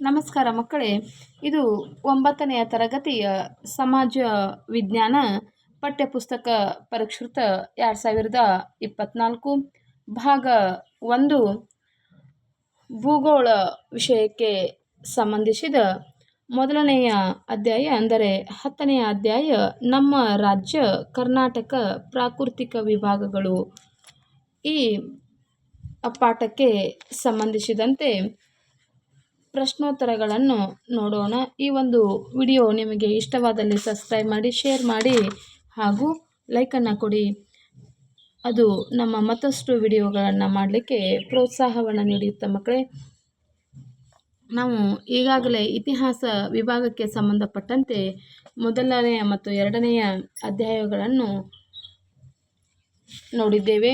ನಮಸ್ಕಾರ ಮಕ್ಕಳೇ. ಇದು ಒಂಬತ್ತನೆಯ ತರಗತಿಯ ಸಮಾಜ ವಿಜ್ಞಾನ ಪಠ್ಯಪುಸ್ತಕ ಪರಿಷ್ಕೃತ ಎರಡು ಸಾವಿರದ ಇಪ್ಪತ್ನಾಲ್ಕು, ಭಾಗ ಒಂದು, ಭೂಗೋಳ ವಿಷಯಕ್ಕೆ ಸಂಬಂಧಿಸಿದ ಮೊದಲನೆಯ ಅಧ್ಯಾಯ ಅಂದರೆ ಹತ್ತನೆಯ ಅಧ್ಯಾಯ, ನಮ್ಮ ರಾಜ್ಯ ಕರ್ನಾಟಕ ಪ್ರಾಕೃತಿಕ ವಿಭಾಗಗಳು. ಈ ಪಾಠಕ್ಕೆ ಸಂಬಂಧಿಸಿದಂತೆ ಪ್ರಶ್ನೋತ್ತರಗಳನ್ನು ನೋಡೋಣ. ಈ ಒಂದು ವಿಡಿಯೋ ನಿಮಗೆ ಇಷ್ಟವಾದಲ್ಲಿ ಸಬ್ಸ್ಕ್ರೈಬ್ ಮಾಡಿ ಶೇರ್ ಮಾಡಿ, ಹಾಗೂ ಲೈಕನ್ನು ಕೊಡಿ. ಅದು ನಮ್ಮ ಮತ್ತಷ್ಟು ವಿಡಿಯೋಗಳನ್ನು ಮಾಡಲಿಕ್ಕೆ ಪ್ರೋತ್ಸಾಹವನ್ನು ನೀಡುತ್ತೆ ಮಕ್ಕಳೇ. ನಾವು ಈಗಾಗಲೇ ಇತಿಹಾಸ ವಿಭಾಗಕ್ಕೆ ಸಂಬಂಧಪಟ್ಟಂತೆ ಮೊದಲನೆಯ ಮತ್ತು ಎರಡನೆಯ ಅಧ್ಯಾಯಗಳನ್ನು ನೋಡಿದ್ದೇವೆ.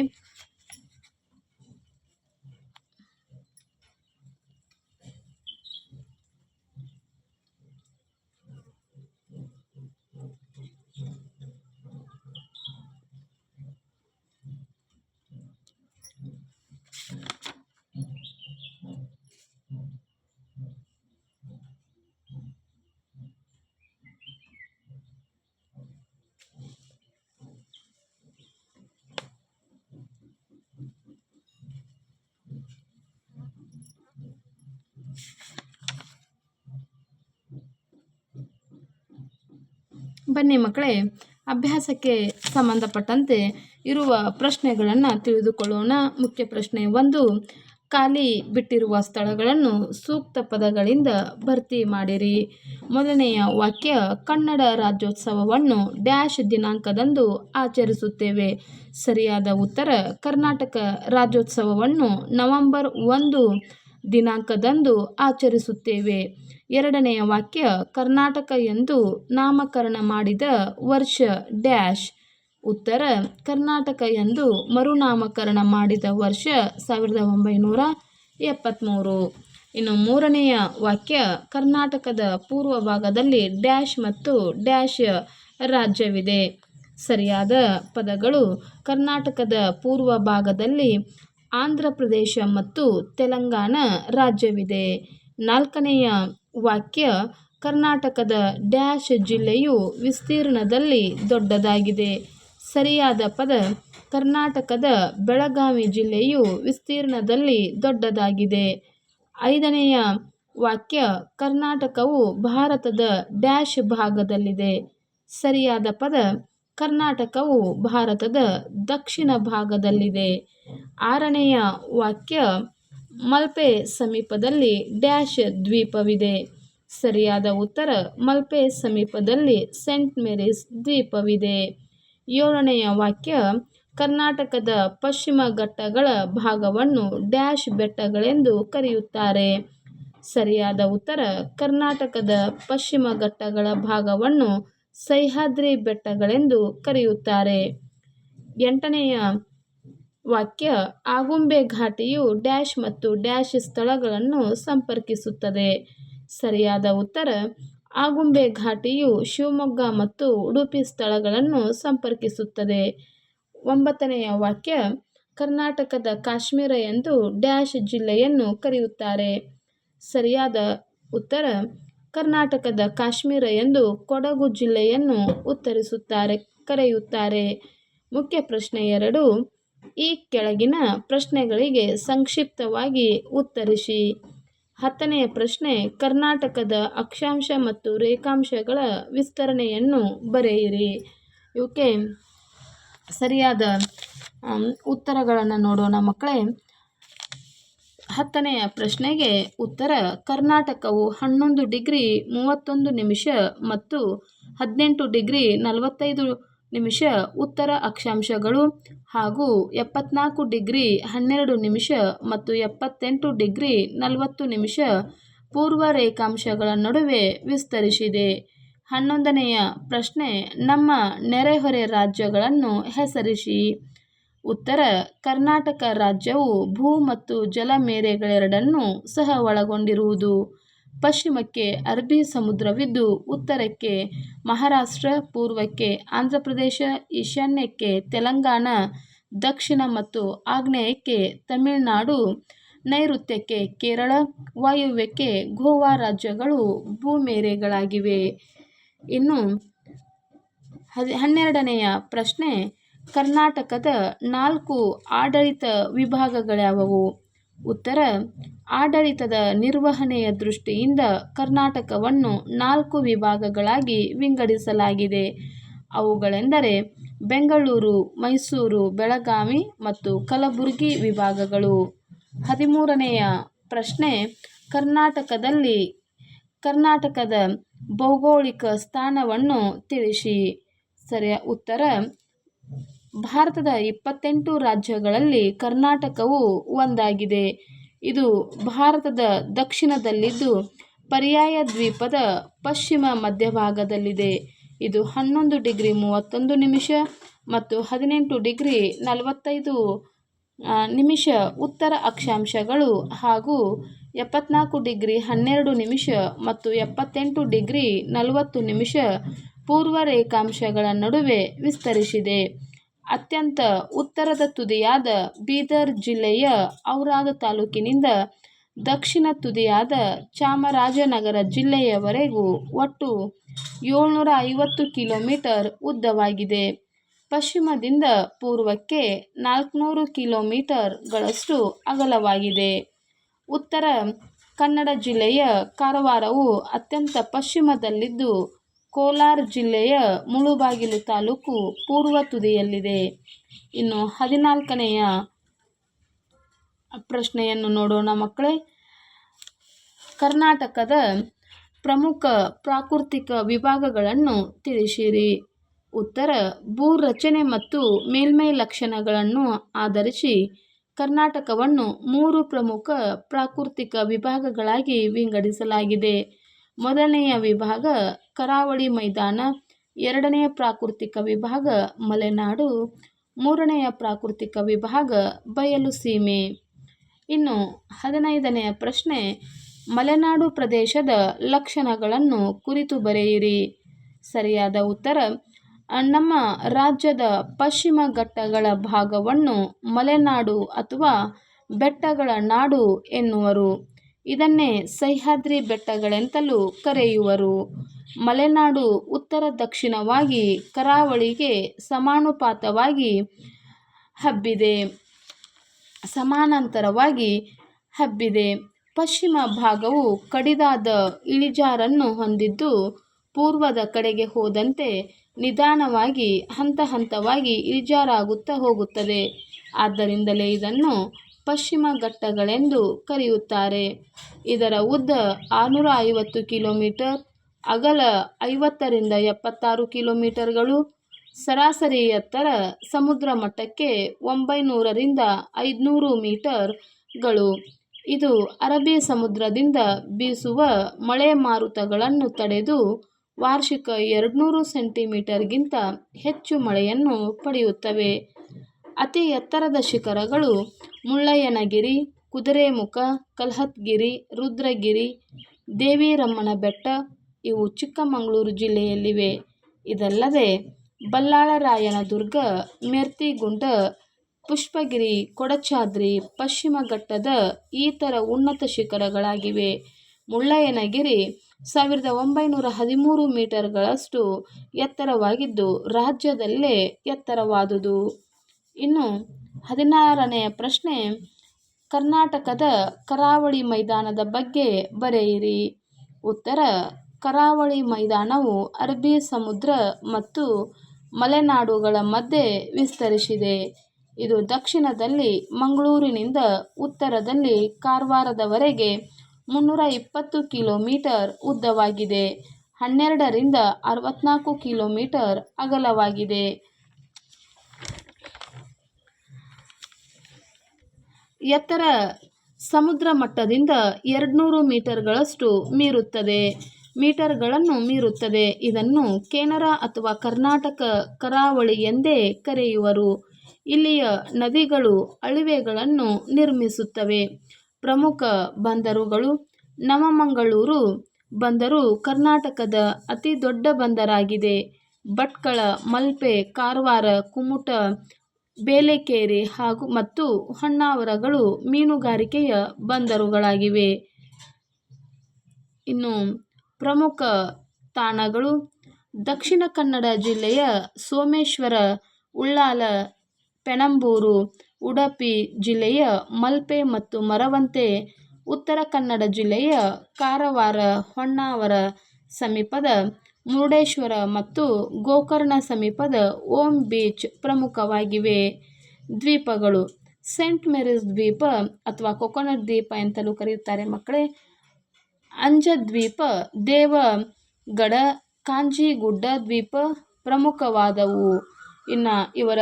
ಬನ್ನಿ ಮಕ್ಕಳೇ, ಅಭ್ಯಾಸಕ್ಕೆ ಸಂಬಂಧಪಟ್ಟಂತೆ ಇರುವ ಪ್ರಶ್ನೆಗಳನ್ನು ತಿಳಿದುಕೊಳ್ಳೋಣ. ಮುಖ್ಯ ಪ್ರಶ್ನೆ ಒಂದು, ಖಾಲಿ ಬಿಟ್ಟಿರುವ ಸ್ಥಳಗಳನ್ನು ಸೂಕ್ತ ಪದಗಳಿಂದ ಭರ್ತಿ ಮಾಡಿರಿ. ಮೊದಲನೆಯ ವಾಕ್ಯ, ಕನ್ನಡ ರಾಜ್ಯೋತ್ಸವವನ್ನು ಡ್ಯಾಶ್ ದಿನಾಂಕದಂದು ಆಚರಿಸುತ್ತೇವೆ. ಸರಿಯಾದ ಉತ್ತರ, ಕರ್ನಾಟಕ ರಾಜ್ಯೋತ್ಸವವನ್ನು ನವೆಂಬರ್ ಒಂದು ದಿನಾಂಕದಂದು ಆಚರಿಸುತ್ತೇವೆ. ಎರಡನೆಯ ವಾಕ್ಯ, ಕರ್ನಾಟಕ ಎಂದು ನಾಮಕರಣ ಮಾಡಿದ ವರ್ಷ ಡ್ಯಾಶ್. ಉತ್ತರ, ಕರ್ನಾಟಕ ಎಂದು ಮರುನಾಮಕರಣ ಮಾಡಿದ ವರ್ಷ ಸಾವಿರದ ಒಂಬೈನೂರ ಎಪ್ಪತ್ತ್ಮೂರು ಇನ್ನು ಮೂರನೆಯ ವಾಕ್ಯ, ಕರ್ನಾಟಕದ ಪೂರ್ವ ಭಾಗದಲ್ಲಿ ಡ್ಯಾಶ್ ಮತ್ತು ಡ್ಯಾಶ್ ರಾಜ್ಯವಿದೆ. ಸರಿಯಾದ ಪದಗಳು ಕರ್ನಾಟಕದ ಪೂರ್ವ ಭಾಗದಲ್ಲಿ ಆಂಧ್ರ ಪ್ರದೇಶ ಮತ್ತು ತೆಲಂಗಾಣ ರಾಜ್ಯವಿದೆ. ನಾಲ್ಕನೆಯ ವಾಕ್ಯ, ಕರ್ನಾಟಕದ ಡ್ಯಾಶ್ ಜಿಲ್ಲೆಯು ವಿಸ್ತೀರ್ಣದಲ್ಲಿ ದೊಡ್ಡದಾಗಿದೆ. ಸರಿಯಾದ ಪದ, ಕರ್ನಾಟಕದ ಬೆಳಗಾವಿ ಜಿಲ್ಲೆಯು ವಿಸ್ತೀರ್ಣದಲ್ಲಿ ದೊಡ್ಡದಾಗಿದೆ. ಐದನೆಯ ವಾಕ್ಯ, ಕರ್ನಾಟಕವು ಭಾರತದ ಡ್ಯಾಶ್ ಭಾಗದಲ್ಲಿದೆ. ಸರಿಯಾದ ಪದ ಕರ್ನಾಟಕವು ಭಾರತದ ದಕ್ಷಿಣ ಭಾಗದಲ್ಲಿದೆ. ಆರನೆಯ ವಾಕ್ಯ ಮಲ್ಪೆ ಸಮೀಪದಲ್ಲಿ ಡ್ಯಾಶ್ ದ್ವೀಪವಿದೆ. ಸರಿಯಾದ ಉತ್ತರ ಮಲ್ಪೆ ಸಮೀಪದಲ್ಲಿ ಸೆಂಟ್ ಮೇರಿಸ್ ದ್ವೀಪವಿದೆ. ಏಳನೆಯ ವಾಕ್ಯ ಕರ್ನಾಟಕದ ಪಶ್ಚಿಮ ಘಟ್ಟಗಳ ಭಾಗವನ್ನು ಡ್ಯಾಶ್ ಬೆಟ್ಟಗಳೆಂದು ಕರೆಯುತ್ತಾರೆ. ಸರಿಯಾದ ಉತ್ತರ ಕರ್ನಾಟಕದ ಪಶ್ಚಿಮ ಘಟ್ಟಗಳ ಭಾಗವನ್ನು ಸಹ್ಯಾದ್ರಿ ಬೆಟ್ಟಗಳೆಂದು ಕರೆಯುತ್ತಾರೆ. ಎಂಟನೆಯ ವಾಕ್ಯ, ಆಗುಂಬೆ ಘಾಟಿಯು ಡ್ಯಾಶ್ ಮತ್ತು ಡ್ಯಾಶ್ ಸ್ಥಳಗಳನ್ನು ಸಂಪರ್ಕಿಸುತ್ತದೆ. ಸರಿಯಾದ ಉತ್ತರ, ಆಗುಂಬೆ ಘಾಟಿಯು ಶಿವಮೊಗ್ಗ ಮತ್ತು ಉಡುಪಿ ಸ್ಥಳಗಳನ್ನು ಸಂಪರ್ಕಿಸುತ್ತದೆ. ಒಂಬತ್ತನೆಯ ವಾಕ್ಯ, ಕರ್ನಾಟಕದ ಕಾಶ್ಮೀರ ಎಂದು ಡ್ಯಾಶ್ ಜಿಲ್ಲೆಯನ್ನು ಕರೆಯುತ್ತಾರೆ. ಸರಿಯಾದ ಉತ್ತರ ಕರ್ನಾಟಕದ ಕಾಶ್ಮೀರ ಎಂದು ಕೊಡಗು ಜಿಲ್ಲೆಯನ್ನು ಉತ್ತರಿಸುತ್ತಾರೆ, ಕರೆಯುತ್ತಾರೆ. ಮುಖ್ಯ ಪ್ರಶ್ನೆ ಎರಡು, ಈ ಕೆಳಗಿನ ಪ್ರಶ್ನೆಗಳಿಗೆ ಸಂಕ್ಷಿಪ್ತವಾಗಿ ಉತ್ತರಿಸಿ. ಹತ್ತನೆಯ ಪ್ರಶ್ನೆ, ಕರ್ನಾಟಕದ ಅಕ್ಷಾಂಶ ಮತ್ತು ರೇಖಾಂಶಗಳ ವಿಸ್ತರಣೆಯನ್ನು ಬರೆಯಿರಿ. ಇವಕ್ಕೆ ಸರಿಯಾದ ಉತ್ತರಗಳನ್ನು ನೋಡೋಣ ಮಕ್ಕಳೇ. ಹತ್ತನೆಯ ಪ್ರಶ್ನೆಗೆ ಉತ್ತರ, ಕರ್ನಾಟಕವು ಹನ್ನೊಂದು ಡಿಗ್ರಿ ಮೂವತ್ತೊಂದು ನಿಮಿಷ ಮತ್ತು ಹದಿನೆಂಟು ಡಿಗ್ರಿ ನಲವತ್ತೈದು ನಿಮಿಷ ಉತ್ತರ ಅಕ್ಷಾಂಶಗಳು ಹಾಗೂ ಎಪ್ಪತ್ನಾಲ್ಕು ಡಿಗ್ರಿ ಹನ್ನೆರಡು ನಿಮಿಷ ಮತ್ತು ಎಪ್ಪತ್ತೆಂಟು ಡಿಗ್ರಿ ನಲವತ್ತು ನಿಮಿಷ ಪೂರ್ವ ರೇಖಾಂಶಗಳ ನಡುವೆ ವಿಸ್ತರಿಸಿದೆ. ಹನ್ನೊಂದನೆಯ ಪ್ರಶ್ನೆ, ನಮ್ಮ ನೆರೆಹೊರೆ ರಾಜ್ಯಗಳನ್ನು ಹೆಸರಿಸಿ. ಉತ್ತರ ಕರ್ನಾಟಕ ರಾಜ್ಯವು ಭೂ ಮತ್ತು ಜಲ ಮೇರೆಗಳೆರಡನ್ನೂ ಸಹ ಒಳಗೊಂಡಿರುವುದು. ಪಶ್ಚಿಮಕ್ಕೆ ಅರಬ್ಬಿ ಸಮುದ್ರವಿದ್ದು, ಉತ್ತರಕ್ಕೆ ಮಹಾರಾಷ್ಟ್ರ, ಪೂರ್ವಕ್ಕೆ ಆಂಧ್ರಪ್ರದೇಶ, ಈಶಾನ್ಯಕ್ಕೆ ತೆಲಂಗಾಣ, ದಕ್ಷಿಣ ಮತ್ತು ಆಗ್ನೇಯಕ್ಕೆ ತಮಿಳುನಾಡು, ನೈಋತ್ಯಕ್ಕೆ ಕೇರಳ, ವಾಯುವ್ಯಕ್ಕೆ ಗೋವಾ ರಾಜ್ಯಗಳು ಭೂಮೇರೆಗಳಾಗಿವೆ ಇನ್ನು ಹನ್ನೆರಡನೆಯ ಪ್ರಶ್ನೆ ಕರ್ನಾಟಕದ ನಾಲ್ಕು ಆಡಳಿತ ವಿಭಾಗಗಳ್ಯಾವವು ಉತ್ತರ, ಆಡಳಿತದ ನಿರ್ವಹಣೆಯ ದೃಷ್ಟಿಯಿಂದ ಕರ್ನಾಟಕವನ್ನು ನಾಲ್ಕು ವಿಭಾಗಗಳಾಗಿ ವಿಂಗಡಿಸಲಾಗಿದೆ. ಅವುಗಳೆಂದರೆ ಬೆಂಗಳೂರು, ಮೈಸೂರು, ಬೆಳಗಾವಿ ಮತ್ತು ಕಲಬುರಗಿ ವಿಭಾಗಗಳು. ಹದಿಮೂರನೆಯ ಪ್ರಶ್ನೆ, ಕರ್ನಾಟಕದಲ್ಲಿ ಕರ್ನಾಟಕದ ಭೌಗೋಳಿಕ ಸ್ಥಾನವನ್ನು ತಿಳಿಸಿ. ಸರಿಯ, ಉತ್ತರ ಭಾರತದ ಇಪ್ಪತ್ತೆಂಟು ರಾಜ್ಯಗಳಲ್ಲಿ ಕರ್ನಾಟಕವು ಒಂದಾಗಿದೆ. ಇದು ಭಾರತದ ದಕ್ಷಿಣದಲ್ಲಿದ್ದು ಪರ್ಯಾಯ ದ್ವೀಪದ ಪಶ್ಚಿಮ ಮಧ್ಯಭಾಗದಲ್ಲಿದೆ. ಇದು ಹನ್ನೊಂದು ಡಿಗ್ರಿ ಮೂವತ್ತೊಂದು ನಿಮಿಷ ಮತ್ತು ಹದಿನೆಂಟು ಡಿಗ್ರಿ ನಲವತ್ತೈದು ನಿಮಿಷ ಉತ್ತರ ಅಕ್ಷಾಂಶಗಳು ಹಾಗೂ ಎಪ್ಪತ್ನಾಲ್ಕು ಡಿಗ್ರಿ ಹನ್ನೆರಡು ನಿಮಿಷ ಮತ್ತು ಎಪ್ಪತ್ತೆಂಟು ಡಿಗ್ರಿ ನಲವತ್ತು ನಿಮಿಷ ಪೂರ್ವ ರೇಖಾಂಶಗಳ ನಡುವೆ ವಿಸ್ತರಿಸಿದೆ. ಅತ್ಯಂತ ಉತ್ತರದ ತುದಿಯಾದ ಬೀದರ್ ಜಿಲ್ಲೆಯ ಔರಾದ ತಾಲೂಕಿನಿಂದ ದಕ್ಷಿಣ ತುದಿಯಾದ ಚಾಮರಾಜನಗರ ಜಿಲ್ಲೆಯವರೆಗೂ ಒಟ್ಟು ಏಳ್ನೂರ ಐವತ್ತು ಕಿಲೋಮೀಟರ್ ಉದ್ದವಾಗಿದೆ. ಪಶ್ಚಿಮದಿಂದ ಪೂರ್ವಕ್ಕೆ ನಾಲ್ಕುನೂರು ಕಿಲೋಮೀಟರ್ಗಳಷ್ಟು ಅಗಲವಾಗಿದೆ. ಉತ್ತರ ಕನ್ನಡ ಜಿಲ್ಲೆಯ ಕಾರವಾರವು ಅತ್ಯಂತ ಪಶ್ಚಿಮದಲ್ಲಿದ್ದು ಕೋಲಾರ ಜಿಲ್ಲೆಯ ಮುಳುಬಾಗಿಲು ತಾಲೂಕು ಪೂರ್ವ ತುದಿಯಲ್ಲಿದೆ. ಇನ್ನು ಹದಿನಾಲ್ಕನೆಯ ಪ್ರಶ್ನೆಯನ್ನು ನೋಡೋಣ ಮಕ್ಕಳೇ. ಕರ್ನಾಟಕದ ಪ್ರಮುಖ ಪ್ರಾಕೃತಿಕ ವಿಭಾಗಗಳನ್ನು ತಿಳಿಸಿರಿ. ಉತ್ತರ, ಭೂ ರಚನೆ ಮತ್ತು ಮೇಲ್ಮೈ ಲಕ್ಷಣಗಳನ್ನು ಆಧರಿಸಿ ಕರ್ನಾಟಕವನ್ನು ಮೂರು ಪ್ರಮುಖ ಪ್ರಾಕೃತಿಕ ವಿಭಾಗಗಳಾಗಿ ವಿಂಗಡಿಸಲಾಗಿದೆ. ಮೊದಲನೆಯ ವಿಭಾಗ ಕರಾವಳಿ ಮೈದಾನ, ಎರಡನೆಯ ಪ್ರಾಕೃತಿಕ ವಿಭಾಗ ಮಲೆನಾಡು, ಮೂರನೆಯ ಪ್ರಾಕೃತಿಕ ವಿಭಾಗ ಬಯಲು ಸೀಮೆ. ಇನ್ನು ಹದಿನೈದನೆಯ ಪ್ರಶ್ನೆ, ಮಲೆನಾಡು ಪ್ರದೇಶದ ಲಕ್ಷಣಗಳನ್ನು ಕುರಿತು ಬರೆಯಿರಿ. ಸರಿಯಾದ ಉತ್ತರ, ನಮ್ಮ ರಾಜ್ಯದ ಪಶ್ಚಿಮ ಘಟ್ಟಗಳ ಭಾಗವನ್ನು ಮಲೆನಾಡು ಅಥವಾ ಬೆಟ್ಟಗಳ ನಾಡು ಎನ್ನುವರು. ಇದನ್ನೇ ಸಹ್ಯಾದ್ರಿ ಬೆಟ್ಟಗಳೆಂತಲೂ ಕರೆಯುವರು. ಮಲೆನಾಡು ಉತ್ತರ ದಕ್ಷಿಣವಾಗಿ ಕರಾವಳಿಗೆ ಸಮಾನುಪಾತವಾಗಿ ಹಬ್ಬಿದೆ. ಸಮಾನಾಂತರವಾಗಿ ಹಬ್ಬಿದೆ. ಪಶ್ಚಿಮ ಭಾಗವು ಕಡಿದಾದ ಇಳಿಜಾರನ್ನು ಹೊಂದಿದ್ದು ಪೂರ್ವದ ಕಡೆಗೆ ಹೋದಂತೆ ನಿಧಾನವಾಗಿ ಹಂತ ಹಂತವಾಗಿ ಇಳಿಜಾರಾಗುತ್ತಾ ಹೋಗುತ್ತದೆ. ಆದ್ದರಿಂದಲೇ ಇದನ್ನು ಪಶ್ಚಿಮ ಘಟ್ಟಗಳೆಂದು ಕರೆಯುತ್ತಾರೆ. ಇದರ ಉದ್ದ ಆರುನೂರ ಐವತ್ತು ಕಿಲೋಮೀಟರ್, ಅಗಲ ಐವತ್ತರಿಂದ ಎಪ್ಪತ್ತಾರು ಕಿಲೋಮೀಟರ್ಗಳು ಸರಾಸರಿ ಎತ್ತರ ಸಮುದ್ರ ಮಟ್ಟಕ್ಕೆ ಒಂಬೈನೂರರಿಂದ ಐದುನೂರು ಮೀಟರ್ಗಳು. ಇದು ಅರಬ್ಬಿ ಸಮುದ್ರದಿಂದ ಬೀಸುವ ಮಳೆ ಮಾರುತಗಳನ್ನು ತಡೆದು ವಾರ್ಷಿಕ ಎರಡುನೂರು ಸೆಂಟಿಮೀಟರ್ಗಿಂತ ಹೆಚ್ಚು ಮಳೆಯನ್ನು ಪಡೆಯುತ್ತವೆ. ಅತಿ ಎತ್ತರದ ಶಿಖರಗಳು ಮುಳ್ಳಯ್ಯನಗಿರಿ, ಕುದುರೆಮುಖ, ಕಲ್ಹತ್ಗಿರಿ, ರುದ್ರಗಿರಿ ದೇವಿರಮ್ಮನ ಬೆಟ್ಟ ಇವು ಚಿಕ್ಕಮಗಳೂರು ಜಿಲ್ಲೆಯಲ್ಲಿವೆ. ಇದಲ್ಲದೆ ಬಲ್ಲಾಳರಾಯನ ದುರ್ಗ ಮೆರ್ತಿಗುಂಡ, ಪುಷ್ಪಗಿರಿ, ಕೊಡಚಾದ್ರಿ ಪಶ್ಚಿಮ ಘಟ್ಟದ ಇತರ ಉನ್ನತ ಶಿಖರಗಳಾಗಿವೆ. ಮುಳ್ಳಯ್ಯನಗಿರಿ ಸಾವಿರದ ಒಂಬೈನೂರ ಹದಿಮೂರು ಮೀಟರ್ಗಳಷ್ಟು ಎತ್ತರವಾಗಿದ್ದು ರಾಜ್ಯದಲ್ಲೇ ಎತ್ತರವಾದುದು. ಇನ್ನು ಹದಿನಾರನೆಯ ಪ್ರಶ್ನೆ, ಕರ್ನಾಟಕದ ಕರಾವಳಿ ಮೈದಾನದ ಬಗ್ಗೆ ಬರೆಯಿರಿ. ಉತ್ತರ, ಕರಾವಳಿ ಮೈದಾನವು ಅರಬ್ಬಿ ಸಮುದ್ರ ಮತ್ತು ಮಲೆನಾಡುಗಳ ಮಧ್ಯೆ ವಿಸ್ತರಿಸಿದೆ. ಇದು ದಕ್ಷಿಣದಲ್ಲಿ ಮಂಗಳೂರಿನಿಂದ ಉತ್ತರದಲ್ಲಿ ಕಾರವಾರದವರೆಗೆ ಮುನ್ನೂರ ಇಪ್ಪತ್ತು ಕಿಲೋಮೀಟರ್ ಉದ್ದವಾಗಿದೆ. ಹನ್ನೆರಡರಿಂದ ಅರವತ್ನಾಲ್ಕು ಕಿಲೋಮೀಟರ್ ಅಗಲವಾಗಿದೆ. ಎತ್ತರ ಸಮುದ್ರ ಮಟ್ಟದಿಂದ ಎರಡುನೂರು ಮೀಟರ್ಗಳಷ್ಟು ಮೀರುತ್ತದೆ. ಮೀಟರ್ಗಳನ್ನು ಮೀರುತ್ತದೆ. ಇದನ್ನು ಕೆನರಾ ಅಥವಾ ಕರ್ನಾಟಕ ಕರಾವಳಿ ಎಂದೇ ಕರೆಯುವರು. ಇಲ್ಲಿಯ ನದಿಗಳು ಅಳಿವೆಗಳನ್ನು ನಿರ್ಮಿಸುತ್ತವೆ. ಪ್ರಮುಖ ಬಂದರುಗಳು ನವಮಂಗಳೂರು ಬಂದರು. ಕರ್ನಾಟಕದ ಅತಿ ದೊಡ್ಡ ಬಂದರಾಗಿದೆ. ಭಟ್ಕಳ, ಮಲ್ಪೆ, ಕಾರವಾರ, ಕುಮಟ ಬೇಲೆಕೇರಿ ಹಾಗೂ ಮತ್ತು ಹೊನ್ನಾವರಗಳು ಮೀನುಗಾರಿಕೆಯ ಬಂದರುಗಳಾಗಿವೆ. ಇನ್ನು ಪ್ರಮುಖ ತಾಣಗಳು ದಕ್ಷಿಣ ಕನ್ನಡ ಜಿಲ್ಲೆಯ ಸೋಮೇಶ್ವರ, ಉಳ್ಳಾಲ, ಪೆಣಂಬೂರು, ಉಡುಪಿ ಜಿಲ್ಲೆಯ ಮಲ್ಪೆ ಮತ್ತು ಮರವಂತೆ ಉತ್ತರ ಕನ್ನಡ ಜಿಲ್ಲೆಯ ಕಾರವಾರ, ಹೊನ್ನಾವರ ಸಮೀಪದ ಮುರುಡೇಶ್ವರ ಮತ್ತು ಗೋಕರ್ಣ ಸಮೀಪದ ಓಂ ಬೀಚ್ ಪ್ರಮುಖವಾಗಿವೆ. ದ್ವೀಪಗಳು ಸೇಂಟ್ ಮೇರಿಸ್ ದ್ವೀಪ ಅಥವಾ ಕೊಕೊನಟ್ ದ್ವೀಪ ಅಂತಲೂ ಕರೆಯುತ್ತಾರೆ ಮಕ್ಕಳೇ. ಅಂಜದ್ವೀಪ, ದೇವಗಡ, ಕಾಂಜಿಗುಡ್ಡ ದ್ವೀಪ ಪ್ರಮುಖವಾದವು. ಇನ್ನು ಇವರ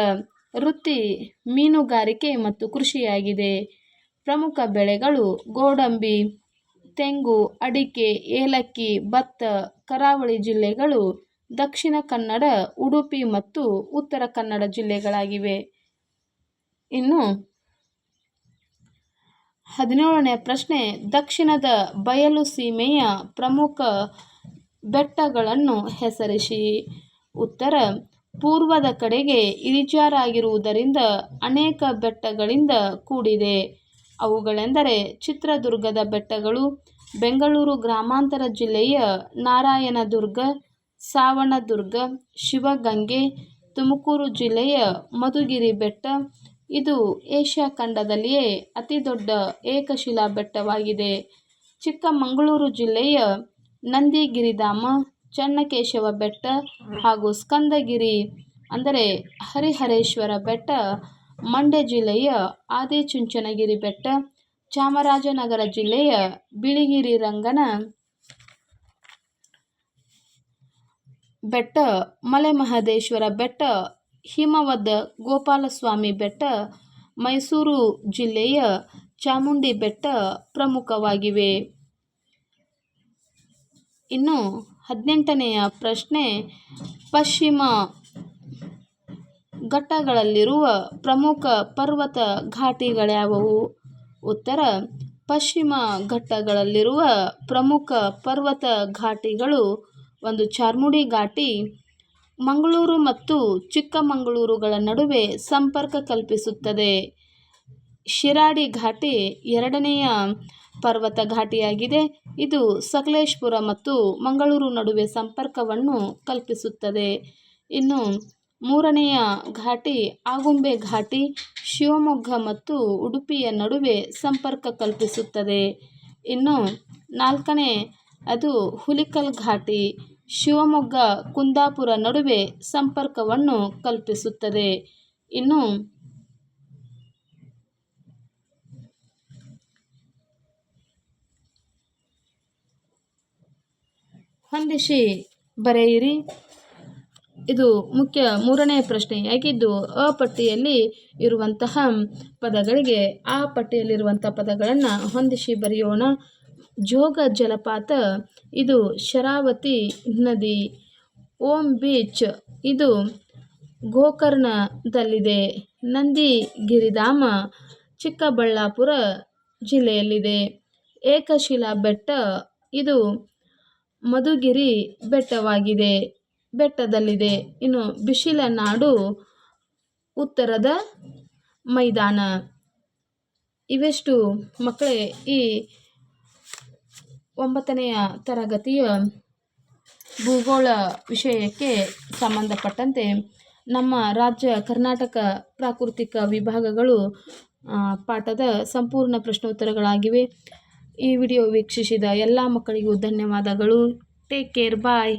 ವೃತ್ತಿ ಮೀನುಗಾರಿಕೆ ಮತ್ತು ಕೃಷಿಯಾಗಿದೆ. ಪ್ರಮುಖ ಬೆಳೆಗಳು ಗೋಡಂಬಿ ತೆಂಗು, ಅಡಿಕೆ, ಏಲಕ್ಕಿ, ಭತ್ತ, ಕರಾವಳಿ ಜಿಲ್ಲೆಗಳು ದಕ್ಷಿಣ ಕನ್ನಡ, ಉಡುಪಿ ಮತ್ತು ಉತ್ತರ ಕನ್ನಡ ಜಿಲ್ಲೆಗಳಾಗಿವೆ. ಇನ್ನು ಹದಿನೇಳನೇ ಪ್ರಶ್ನೆ, ದಕ್ಷಿಣದ ಬಯಲು ಸೀಮೆಯ ಪ್ರಮುಖ ಬೆಟ್ಟಗಳನ್ನು ಹೆಸರಿಸಿ. ಉತ್ತರ, ಪೂರ್ವದ ಕಡೆಗೆ ಇಳಿಜಾರಾಗಿರುವುದರಿಂದ ಅನೇಕ ಬೆಟ್ಟಗಳಿಂದ ಕೂಡಿದೆ. ಅವುಗಳೆಂದರೆ ಚಿತ್ರದುರ್ಗದ ಬೆಟ್ಟಗಳು, ಬೆಂಗಳೂರು ಗ್ರಾಮಾಂತರ ಜಿಲ್ಲೆಯ ನಾರಾಯಣದುರ್ಗ, ಸಾವಣದುರ್ಗ, ಶಿವಗಂಗೆ, ತುಮಕೂರು ಜಿಲ್ಲೆಯ ಮಧುಗಿರಿ ಬೆಟ್ಟ. ಇದು ಏಷ್ಯಾ ಖಂಡದಲ್ಲಿಯೇ ಅತಿದೊಡ್ಡ ಏಕಶಿಲಾ ಬೆಟ್ಟವಾಗಿದೆ. ಚಿಕ್ಕಮಗಳೂರು ಜಿಲ್ಲೆಯ ನಂದಿಗಿರಿಧಾಮ, ಚನ್ನಕೇಶವ ಬೆಟ್ಟ ಹಾಗೂ ಸ್ಕಂದಗಿರಿ, ಅಂದರೆ ಹರಿಹರೇಶ್ವರ ಬೆಟ್ಟ ಮಂಡ್ಯ ಜಿಲ್ಲೆಯ ಆದಿಚುಂಚನಗಿರಿ ಬೆಟ್ಟ, ಚಾಮರಾಜನಗರ ಜಿಲ್ಲೆಯ ಬಿಳಿಗಿರಿ ರಂಗನ ಬೆಟ್ಟ, ಮಲೆಮಹದೇಶ್ವರ ಬೆಟ್ಟ ಹಿಮವದ್ದ ಗೋಪಾಲಸ್ವಾಮಿ ಬೆಟ್ಟ, ಮೈಸೂರು ಜಿಲ್ಲೆಯ ಚಾಮುಂಡಿ ಬೆಟ್ಟ ಪ್ರಮುಖವಾಗಿವೆ. ಇನ್ನು ಹದಿನೆಂಟನೆಯ ಪ್ರಶ್ನೆ, ಪಶ್ಚಿಮ ಘಟ್ಟಗಳಲ್ಲಿರುವ ಪ್ರಮುಖ ಪರ್ವತ ಘಾಟಿಗಳ್ಯಾವುವು ಉತ್ತರ, ಪಶ್ಚಿಮ ಘಟ್ಟಗಳಲ್ಲಿರುವ ಪ್ರಮುಖ ಪರ್ವತ ಘಾಟಿಗಳು ಒಂದು ಚಾರ್ಮುಡಿ ಘಾಟಿ. ಮಂಗಳೂರು ಮತ್ತು ಚಿಕ್ಕಮಗಳೂರುಗಳ ನಡುವೆ ಸಂಪರ್ಕ ಕಲ್ಪಿಸುತ್ತದೆ. ಶಿರಾಡಿ ಘಾಟಿ ಎರಡನೆಯ ಪರ್ವತ ಘಾಟಿಯಾಗಿದೆ ಇದು ಸಕಲೇಶ್ಪುರ ಮತ್ತು ಮಂಗಳೂರು ನಡುವೆ ಸಂಪರ್ಕವನ್ನು ಕಲ್ಪಿಸುತ್ತದೆ. ಇನ್ನು ಮೂರನೆಯ ಘಾಟಿ ಆಗುಂಬೆ ಘಾಟಿ ಶಿವಮೊಗ್ಗ ಮತ್ತು ಉಡುಪಿಯ ನಡುವೆ ಸಂಪರ್ಕ ಕಲ್ಪಿಸುತ್ತದೆ. ಇನ್ನು ನಾಲ್ಕನೇ, ಅದು ಹುಲಿಕಲ್ ಘಾಟಿ ಶಿವಮೊಗ್ಗ ಕುಂದಾಪುರ ನಡುವೆ ಸಂಪರ್ಕವನ್ನು ಕಲ್ಪಿಸುತ್ತದೆ. ಇನ್ನು ಹೊಂದಿಸಿ ಬರೆಯಿರಿ. ಇದು ಮುಖ್ಯ ಮೂರನೇ ಪ್ರಶ್ನೆ. ಯಾಕಿದ್ದು? ಅ ಪಟ್ಟಿಯಲ್ಲಿ ಇರುವಂತಹ ಪದಗಳಿಗೆ, ಆ ಪಟ್ಟಿಯಲ್ಲಿರುವಂಥ ಪದಗಳನ್ನು ಹೊಂದಿಸಿ ಬರೆಯೋಣ. ಜೋಗ ಜಲಪಾತ, ಇದು ಶರಾವತಿ ನದಿ. ಓಂ ಬೀಚ್, ಇದು ಗೋಕರ್ಣದಲ್ಲಿದೆ. ನಂದಿ ಗಿರಿಧಾಮ ಚಿಕ್ಕಬಳ್ಳಾಪುರ ಜಿಲ್ಲೆಯಲ್ಲಿದೆ. ಏಕಶಿಲಾ ಬೆಟ್ಟ ಇದು ಮಧುಗಿರಿ ಬೆಟ್ಟವಾಗಿದೆ. ಬೆಟ್ಟದಲ್ಲಿದೆ. ಇನ್ನು ಬಿಸಿಲ ನಾಡು ಉತ್ತರದ ಮೈದಾನ. ಇವೆಷ್ಟು ಮಕ್ಕಳೇ, ಈ ಒಂಬತ್ತನೆಯ ತರಗತಿಯ ಭೂಗೋಳ ವಿಷಯಕ್ಕೆ ಸಂಬಂಧಪಟ್ಟಂತೆ ನಮ್ಮ ರಾಜ್ಯ ಕರ್ನಾಟಕ ಪ್ರಾಕೃತಿಕ ವಿಭಾಗಗಳು ಪಾಠದ ಸಂಪೂರ್ಣ ಪ್ರಶ್ನೋತ್ತರಗಳಾಗಿವೆ. ಈ ವಿಡಿಯೋ ವೀಕ್ಷಿಸಿದ ಎಲ್ಲ ಮಕ್ಕಳಿಗೂ ಧನ್ಯವಾದಗಳು. Take care bye